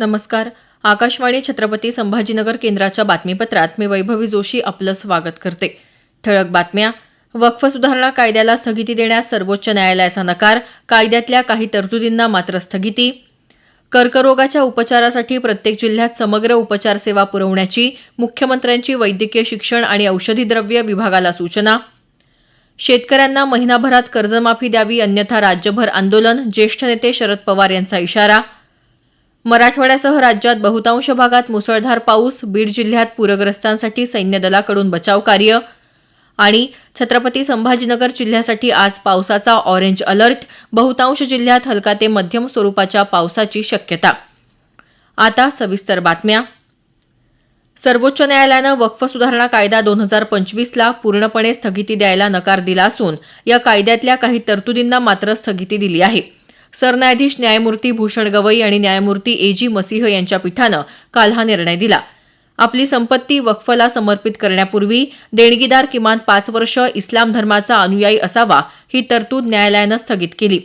नमस्कार. आकाशवाणी छत्रपती संभाजीनगर केंद्राच्या बातमीपत्रात मी वैभवी जोशी आपलं स्वागत करते. ठळक बातम्या. वक्फ सुधारणा कायद्याला स्थगिती देण्यास सर्वोच्च न्यायालयाचा नकार कायद्यातल्या काही तरतुदींना मात्र स्थगिती. कर्करोगाच्या उपचारासाठी प्रत्येक जिल्ह्यात समग्र उपचार सेवा पुरवण्याची मुख्यमंत्र्यांची वैद्यकीय शिक्षण आणि औषधी द्रव्य विभागाला सूचना. शेतकऱ्यांना महिनाभरात कर्जमाफी द्यावी अन्यथा राज्यभर आंदोलन ज्येष्ठ नेते शरद पवार यांचा इशारा. मराठवाड्यासह राज्यात बहुतांश भागात मुसळधार पाऊस बीड जिल्ह्यात पूरग्रस्तांसाठी सैन्य दलाकडून बचाव कार्य आणि छत्रपती संभाजीनगर जिल्ह्यासाठी आज पावसाचा ऑरेंज अलर्ट बहुतांश जिल्ह्यात हलका ते मध्यम स्वरूपाच्या पावसाची शक्यता. आता सविस्तर बातम्या. सर्वोच्च न्यायालयानं वक्फ सुधारणा कायदा दोन हजार पंचवीसला पूर्णपणे स्थगिती द्यायला नकार दिला असून या कायद्यातल्या काही तरतुदींना मात्र स्थगिती दिली आहे. सरन्यायाधीश न्यायमूर्ती भूषण गवई आणि न्यायमूर्ती ए जी मसीह यांच्या पीठानं काल हा निर्णय दिला. आपली संपत्ती वक्फला समर्पित करण्यापूर्वी देणगीदार किमान पाच वर्ष इस्लाम धर्माचा अनुयायी असावा ही तरतूद न्यायालयानं स्थगित केली.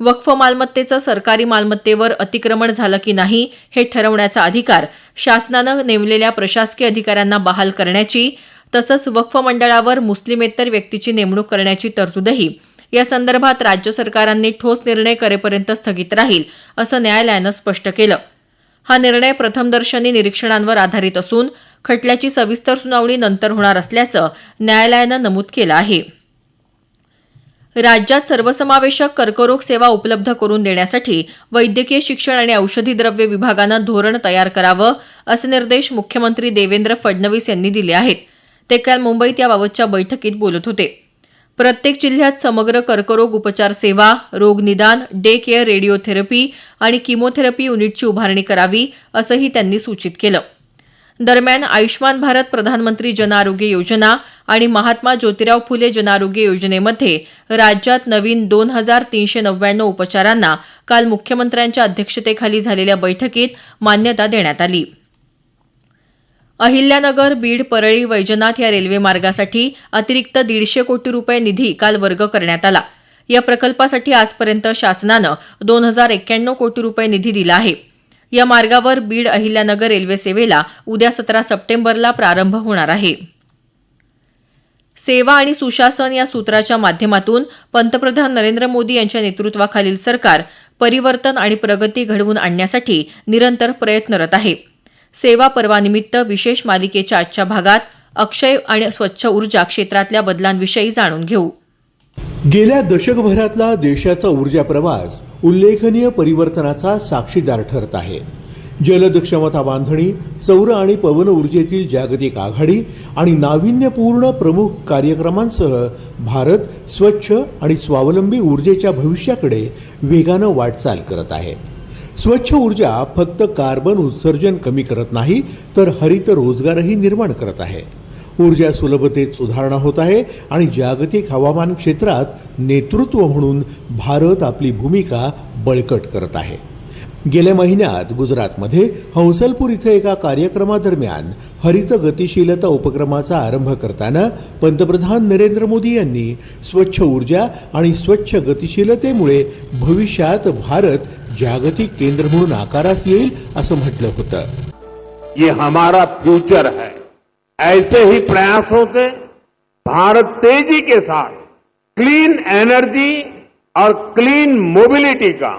वक्फ मालमत्तेचं सरकारी मालमत्तेवर अतिक्रमण झालं की नाही हे ठरवण्याचा अधिकार शासनानं नेमलेल्या प्रशासकीय अधिकाऱ्यांना बहाल करण्याची तसंच वक्फ मंडळावर मुस्लिमेतर व्यक्तीची नेमणूक करण्याची तरतूदही या संदर्भात राज्य सरकारांनी ठोस निर्णय करेपर्यंत स्थगित राहील असं न्यायालयानं स्पष्ट केलं. हा निर्णय प्रथमदर्शनी निरीक्षणांवर आधारित असून खटल्याची सविस्तर सुनावणी नंतर होणार असल्याचं न्यायालयानं नमूद केलं आहे. राज्यात सर्वसमावेशक कर्करोग सेवा उपलब्ध करून देण्यासाठी वैद्यकीय शिक्षण आणि औषधी द्रव्य विभागानं धोरण तयार करावं असे निर्देश मुख्यमंत्री देवेंद्र फडणवीस यांनी दिले आहेत. ते काल मुंबईत याबाबतच्या बैठकीत बोलत होते. प्रत्येक जिल्ह्यात समग्र कर्करोग उपचार सेवा रोग निदान डे केअर रेडिओथेरपी आणि किमोथेरपी युनिटची उभारणी करावी असंही त्यांनी सूचित केलं. दरम्यान आयुष्मान भारत प्रधानमंत्री जन आरोग्य योजना आणि महात्मा ज्योतिराव फुले जन आरोग्य योजनेमध्ये राज्यात नवीन दोन हजार तीनशे नव्याण्णव उपचारांना काल मुख्यमंत्र्यांच्या अध्यक्षतेखाली झालेल्या बैठकीत मान्यता देण्यात आली. अहिल्यानगर बीड परळी वैजनाथ या रेल्वे मार्गासाठी अतिरिक्त दीडशे कोटी रुपये निधी काल वर्ग करण्यात आला. या प्रकल्पासाठी आजपर्यंत शासनानं दोन हजार एक्क्याण्णव कोटी रुपये निधी दिला आहे. या मार्गावर बीड अहिल्यानगर रेल्वे सेवेला उद्या सतरा सप्टेंबरला प्रारंभ होणार आहे. सेवा आणि सुशासन या सूत्राच्या माध्यमातून पंतप्रधान नरेंद्र मोदी यांच्या नेतृत्वाखालील सरकार परिवर्तन आणि प्रगती घडवून आणण्यासाठी निरंतर प्रयत्नरत आहे. सेवा पर्वानिमित्त विशेष मालिकेच्या आजच्या भागात अक्षय आणि स्वच्छ ऊर्जा क्षेत्रातल्या बदलांविषयी जाणून घेऊ. गेल्या दशकभरातला देशाचा ऊर्जा प्रवास उल्लेखनीय परिवर्तनाचा साक्षीदार ठरत आहे. जलद क्षमता बांधणी सौर आणि पवन ऊर्जेतील जागतिक आघाडी आणि नाविन्यपूर्ण प्रमुख कार्यक्रमांसह भारत स्वच्छ आणि स्वावलंबी ऊर्जेच्या भविष्याकडे वेगानं वाटचाल करत आहे. स्वच्छ ऊर्जा फक्त कार्बन उत्सर्जन कमी करत नाही तर हरित रोजगारही निर्माण करत आहे. ऊर्जा सुलभतेत सुधारणा होत आहे आणि जागतिक हवामान क्षेत्रात नेतृत्व म्हणून भारत आपली भूमिका बळकट करत आहे. गेल्या महिन्यात गुजरातमध्ये हंसलपूर इथं एका कार्यक्रमादरम्यान हरित गतिशीलता उपक्रमाचा आरंभ करताना पंतप्रधान नरेंद्र मोदी यांनी स्वच्छ ऊर्जा आणि स्वच्छ गतिशीलतेमुळे भविष्यात भारत जागतिक केंद्र म्हणून आकारास येईल असं म्हटलं होतं. ये हमारा फ्यूचर है। ऐसे ही प्रयासों से भारत तेजी के साथ क्लीन एनर्जी और क्लीन मोबिलिटी का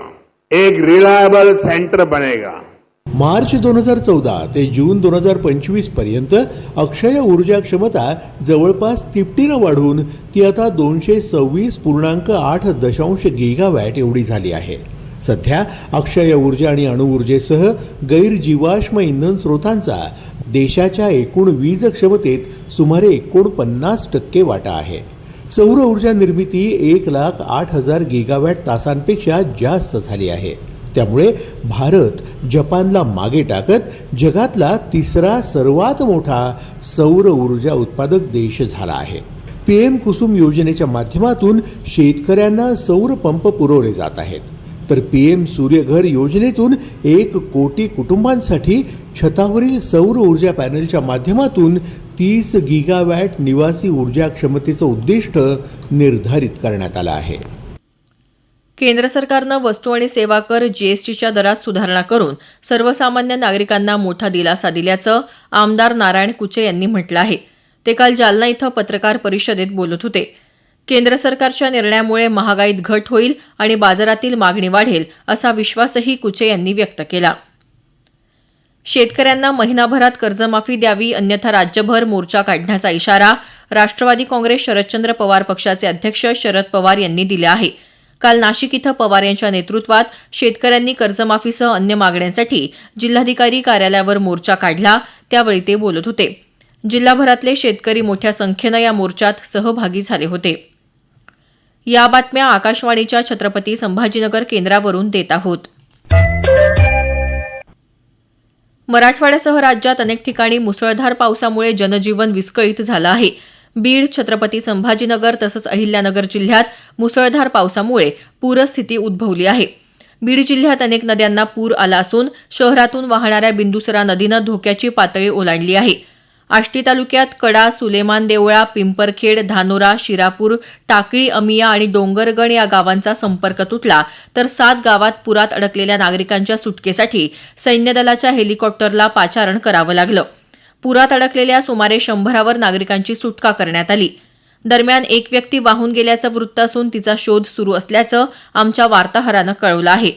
एक रिलायबल सेंटर बनेगा। मार्च दोन हजार चौदा ते जून दोन हजार पंचवीसपर्यंत अक्षय ऊर्जा क्षमता जवळपास तिपटीनं वाढून ती आता दोनशे सव्वीस पूर्णांक आठ दशांश गिगावॅट एवढी झाली आहे. सध्या अक्षय ऊर्जा आणि अणुऊर्जेसह गैरजीवाश्म इंधन स्रोतांचा देशाच्या एकूण वीज क्षमतेत सुमारे एकोणपन्नास टक्के वाटा आहे. सौर ऊर्जा निर्मिती एक लाख आठ हजार गिगावॅट तासांपेक्षा जास्त झाली आहे. त्यामुळे भारत जपानला मागे टाकत जगातला तिसरा सर्वात मोठा सौर ऊर्जा उत्पादक देश झाला आहे. पीएम कुसुम योजनेच्या माध्यमातून शेतकऱ्यांना सौर पंप पुरवले जात आहेत. तर पी एम सूर्यघर योजनेतून एक कोटी कुटुंबांसाठी छतावरील सौर ऊर्जा पॅनलच्या माध्यमातून तीस गिगावॅट निवासी ऊर्जा क्षमतेचं उद्दिष्ट निर्धारित करण्यात आलं आहे. केंद्र सरकारनं वस्तू आणि सेवा कर जीएसटीच्या दरात सुधारणा करून सर्वसामान्य नागरिकांना मोठा दिलासा दिल्याचं आमदार नारायण कुचे यांनी म्हटलं आहे. ते काल जालना इथं पत्रकार परिषदेत बोलत होते. केंद्र सरकारच्या निर्णयामुळे महागाईत घट होईल आणि बाजारातील मागणी वाढेल असा विश्वासही कुचे यांनी व्यक्त केला. शेतकऱ्यांना महिनाभरात कर्जमाफी द्यावी अन्यथा राज्यभर मोर्चा काढण्याचा इशारा राष्ट्रवादी काँग्रेस शरदचंद्र पवार पक्षाचे अध्यक्ष शरद पवार यांनी दिला आहे. काल नाशिक इथं पवार यांच्या नेतृत्वात शेतकऱ्यांनी कर्जमाफीसह अन्य मागण्यांसाठी जिल्हाधिकारी कार्यालयावर मोर्चा काढला त्यावेळी ते बोलत होते. जिल्हाभरातले शेतकरी मोठ्या संख्येनं या मोर्चात सहभागी झाले होते. या बातम्या आकाशवाणीच्या छत्रपती संभाजीनगर केंद्रावरून देत आहोत. मराठवाड्यासह राज्यात अनेक ठिकाणी मुसळधार पावसामुळे जनजीवन विस्कळीत झालं आहे. बीड छत्रपती संभाजीनगर तसंच अहिल्यानगर जिल्ह्यात मुसळधार पावसामुळे पूरस्थिती उद्भवली आहे. बीड जिल्ह्यात अनेक नद्यांना पूर आला असून शहरातून वाहणाऱ्या बिंदुसरा नदीनं धोक्याची पातळी ओलांडली आहे. आष्टी तालुक्यात कडा सुलेमान देवळा पिंपरखेड धानोरा शिरापूर टाकळी अमिया आणि डोंगरगण या गावांचा संपर्क तुटला. तर सात गावात पुरात अडकलेल्या नागरिकांच्या सुटकेसाठी सैन्यदलाच्या हेलिकॉप्टरला पाचारण करावं लागलं. पुरात अडकलेल्या सुमारे शंभरावर नागरिकांची सुटका करण्यात आली. दरम्यान एक व्यक्ती वाहून गेल्याचं वृत्त असून तिचा शोध सुरू असल्याचं आमच्या वार्ताहरानं कळवलं आहे.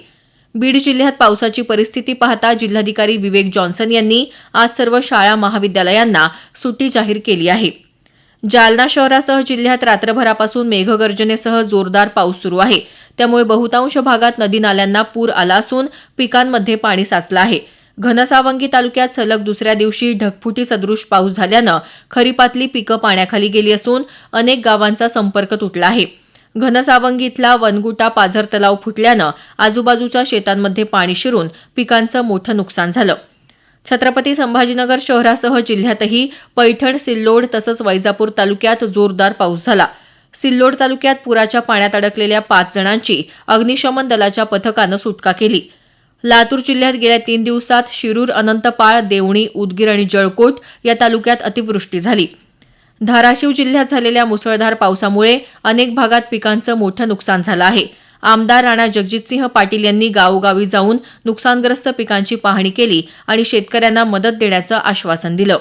बीड जिल्ह्यात पावसाची परिस्थिती पाहता जिल्हाधिकारी विवेक जॉन्सन यांनी आज सर्व शाळा महाविद्यालयांना सुट्टी जाहीर केली आहे. जालना शहरासह जिल्ह्यात रात्रभरापासून मेघगर्जनेसह जोरदार पाऊस सुरू आहे. त्यामुळे बहुतांश भागात नदी नाल्यांना पूर आला असून पिकांमध्ये पाणी साचलं आहे. घनसावंगी तालुक्यात सलग दुसऱ्या दिवशी ढगफुटी सदृश पाऊस झाल्यानं खरीपातली पिकं पाण्याखाली गेली असून अनेक गावांचा संपर्क तुटला आहे. घनसावंगीतला वनगुटा पाझर तलाव फुटल्यानं आजूबाजूच्या शेतांमध्ये पाणी शिरून पिकांचं मोठं नुकसान झालं. छत्रपती संभाजीनगर शहरासह जिल्ह्यातही पैठण सिल्लोड तसंच वैजापूर तालुक्यात जोरदार पाऊस झाला. सिल्लोड तालुक्यात पुराच्या पाण्यात अडकलेल्या पाच जणांची अग्निशमन दलाच्या पथकानं सुटका केली. लातूर जिल्ह्यात गेल्या तीन दिवसात शिरूर अनंतपाळ देवणी उदगीर आणि जळकोट या तालुक्यात अतिवृष्टी झाली. धाराशिव जिल्ह्यात झालेल्या मुसळधार पावसामुळे अनेक भागात पिकांचं मोठं नुकसान झालं आहे. आमदार राणा जगजितसिंह पाटील यांनी गावोगावी जाऊन नुकसानग्रस्त पिकांची पाहणी केली आणि शेतकऱ्यांना मदत देण्याचं आश्वासन दिलं.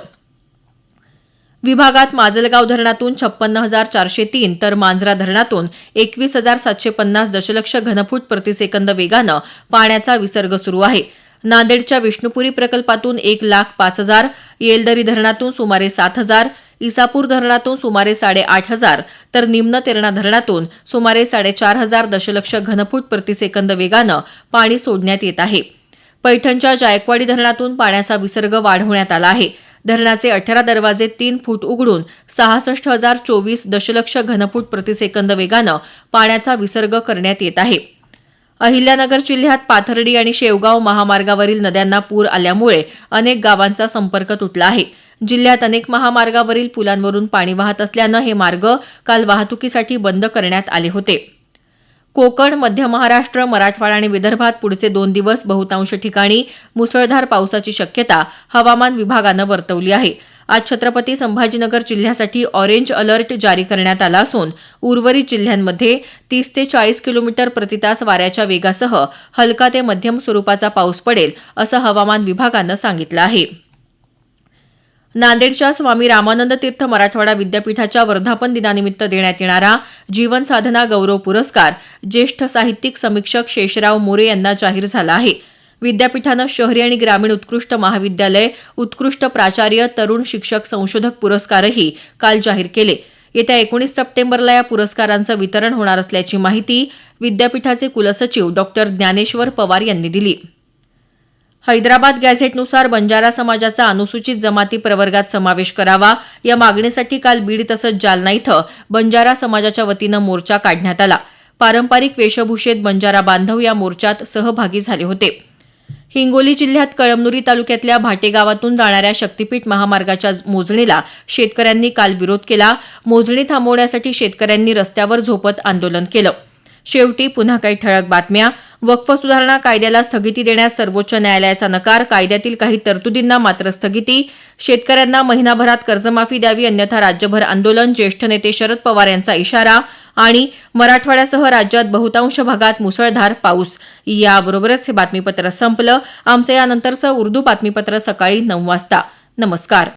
विभागात माजलगाव धरणातून छप्पन्न हजार चारशे तीन तर मांजरा धरणातून एकवीस हजार सातशे पन्नास दशलक्ष घनफूट प्रतिसेकंद वेगानं पाण्याचा विसर्ग सुरू आहे. नांदेडच्या विष्णुपुरी प्रकल्पातून एक लाख पाच हजार येलदरी धरणातून सुमारे सात हजार इसापूर धरणातून सुमारे साडेआठ हजार तर निम्न तेरणा धरणातून सुमारे साडेचार हजार दशलक्ष घनफूट प्रतिसेकंद वेगानं पाणी सोडण्यात येत आहे. पैठणच्या जायकवाडी धरणातून पाण्याचा विसर्ग वाढवण्यात आला आहे. धरणाचे अठरा दरवाजे तीन फूट उघडून सहासष्ट हजार चोवीस दशलक्ष घनफूट प्रतिसेकंद वेगानं पाण्याचा विसर्ग करण्यात येत आहे. अहिल्यानगर जिल्ह्यात पाथर्डी आणि शेवगाव महामार्गावरील नद्यांना पूर आल्यामुळे अनेक गावांचा संपर्क तुटला आहे. जिल्ह्यात अनेक महामार्गावरील पुलांवरून पाणी वाहत असल्यानं हे मार्ग काल वाहतुकीसाठी बंद करण्यात आले होते. कोकण मध्य महाराष्ट्र मराठवाडा आणि विदर्भात पुढचे दोन दिवस बहुतांश ठिकाणी मुसळधार पावसाची शक्यता हवामान विभागानं वर्तवली आहे. आज छत्रपती संभाजीनगर जिल्ह्यासाठी ऑरेंज अलर्ट जारी करण्यात आला असून उर्वरित जिल्ह्यांमध्ये तीस ते चाळीस किलोमीटर प्रतितास वाऱ्याच्या वेगासह हलका ते मध्यम स्वरूपाचा पाऊस पडेल असं हवामान विभागानं सांगितलं आहे. नांदेडच्या स्वामी रामानंद तीर्थ मराठवाडा विद्यापीठाच्या वर्धापन दिनानिमित्त देण्यात येणारा जीवन साधना गौरव पुरस्कार ज्येष्ठ साहित्यिक समीक्षक शेषराव मोरे यांना जाहीर झाला आहे. विद्यापीठानं शहरी आणि ग्रामीण उत्कृष्ट महाविद्यालय उत्कृष्ट प्राचार्य तरुण शिक्षक संशोधक पुरस्कारही काल जाहीर केले. येत्या एकोणीस सप्टेंबरला या पुरस्कारांचं वितरण होणार असल्याची माहिती विद्यापीठाचे कुलसचिव डॉक्टर ज्ञानेश्वर पवार यांनी दिली. हैदराबाद गॅझेटनुसार बंजारा समाजाचा अनुसूचित जमाती प्रवर्गात समावेश करावा. या मागणीसाठी काल बीड तसंच जालना इथं बंजारा समाजाच्या वतीनं मोर्चा काढण्यात आला. पारंपरिक वेशभूषेत बंजारा बांधव या मोर्चात सहभागी झाले होते. हिंगोली जिल्ह्यात कळमनुरी तालुक्यातल्या भाटे गावातून जाणाऱ्या शक्तीपीठ महामार्गाच्या मोजणीला शेतकऱ्यांनी काल विरोध केला. मोजणी थांबवण्यासाठी शेतकऱ्यांनी रस्त्यावर झोपत आंदोलन केलं. शेवटी पुन्हा काही ठळक बातम्या. वक्फ सुधारणा कायद्याला स्थगिती देण्यास सर्वोच्च न्यायालयाचा नकार कायद्यातील काही तरतुदींना मात्र स्थगिती. शेतकऱ्यांना महिनाभरात कर्जमाफी द्यावी अन्यथा राज्यभर आंदोलन ज्येष्ठ नेते शरद पवार यांचा इशारा आणि मराठवाड्यासह राज्यात बहुतांश भागात मुसळधार पाऊस. याबरोबरच हे बातमीपत्र संपलं. आमचं यानंतरचं उर्दू बातमीपत्र सकाळी नऊ वाजता. नमस्कार.